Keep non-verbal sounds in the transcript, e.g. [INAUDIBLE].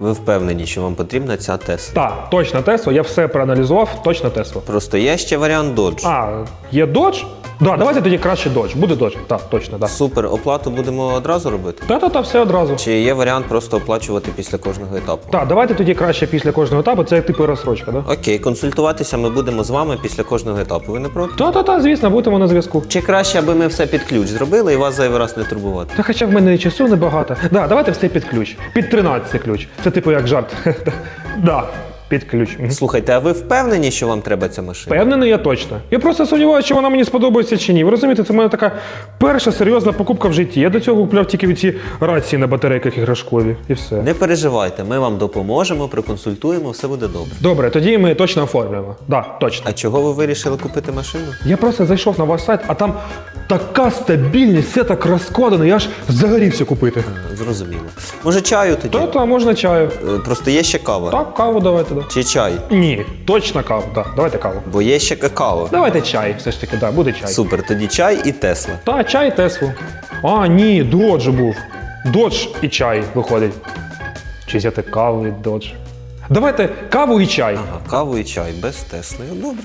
Ви впевнені, що вам потрібна ця Тесла? Так, точно Тесла, я все проаналізував, точно Тесла. Просто є ще варіант Dodge. А, є Dodge? Да, давайте тоді краще Dodge. Буде Dodge. Так, точно, так. Супер, оплату будемо одразу робити? Та-та-та, все одразу. Чи є варіант просто оплачувати після кожного етапу? Так, давайте тоді краще після кожного етапу, це як типу розсрочка, да? Окей, консультуватися ми будемо з вами після кожного етапу. Ви не проти? Та-та-та, звісно, будемо на зв'язку. Чи краще, аби ми все під ключ зробили і вас зайвий раз не турбувати? Та хоча в мене і часу небагато. Да, давайте все під ключ. Під 13 ключ. Це типу як жарт. [LAUGHS] да, під ключ. Слухайте, а ви впевнені, що вам треба ця машина? Впевнений я точно. Я просто сумніваюся, чи вона мені сподобається чи ні. Ви розумієте, це в мене така перша серйозна покупка в житті. Я до цього купляв тільки ці рації на батарейках іграшкові. І все. Не переживайте, ми вам допоможемо, проконсультуємо, все буде добре. Добре, тоді ми точно оформлюємо. Да, точно. А чого ви вирішили купити машину? Я просто зайшов на ваш сайт, а там така стабільність, все так розкладено, я аж загорівся купити. Зрозуміло. Може, чаю тоді? Та, та, можна чаю. Е, Просто є ще кава. Так, каву давайте, да. Чи чай? Ні, точно каву, так. Давайте каву. Бо є ще какао. Давайте чай, все ж таки, да, буде чай. Супер, тоді чай і Тесла. Та, чай Теслу. А, ні, додж був. Додж і чай виходить. Чи взяти каву і додж. Давайте каву і чай. Ага, каву і чай без Тесли. Добре.